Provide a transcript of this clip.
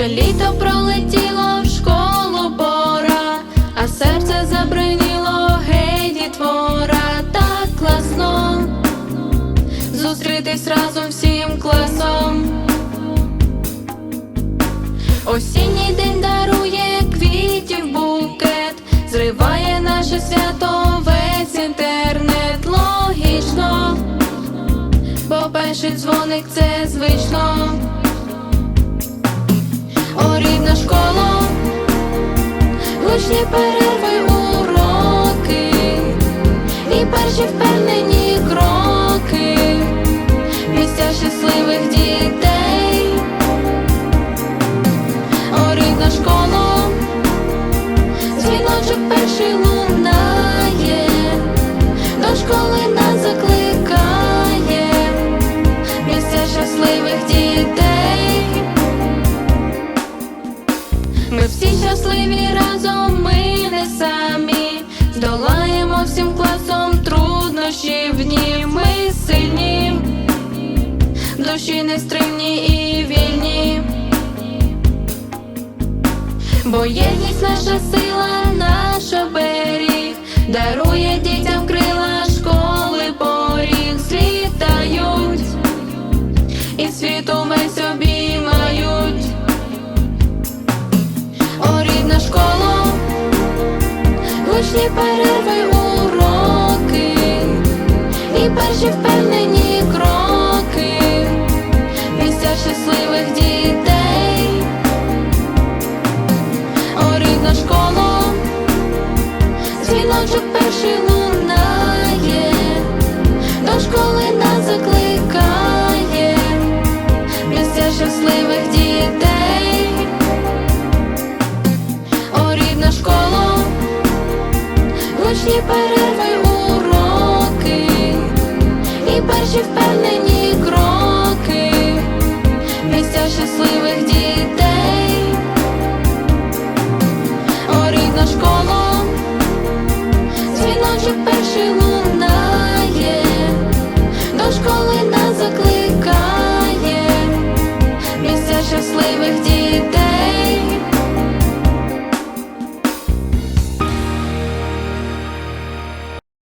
Вже літо пролетіло в школу пора, а серце забриніло гей, дітвора так класно зустрітись разом всім класом. Осінній день дарує квітів букет, зриває наше свято весь інтернет логічно, бо перший дзвоник це звично. О, рідна школа, гучні перерви уроки і перші впевнені кроки, місця щасливих дітей. О, рідна школа, дзвіночок перший лунає, всі щасливі разом, ми не самі, здолаємо всім класом труднощі в дні. Ми сильні, душі нестримні і вільні. Бо єдність наша сила, наш оберіг, дарує дітям крила школи поріг, злітають і світу весь обіймають. Гучні перерви уроки. І перші впевнені нічні перерви уроки, і перші впевнені кроки, місця щасливих дітей, О, рідна школа, дзвіночок перший лук.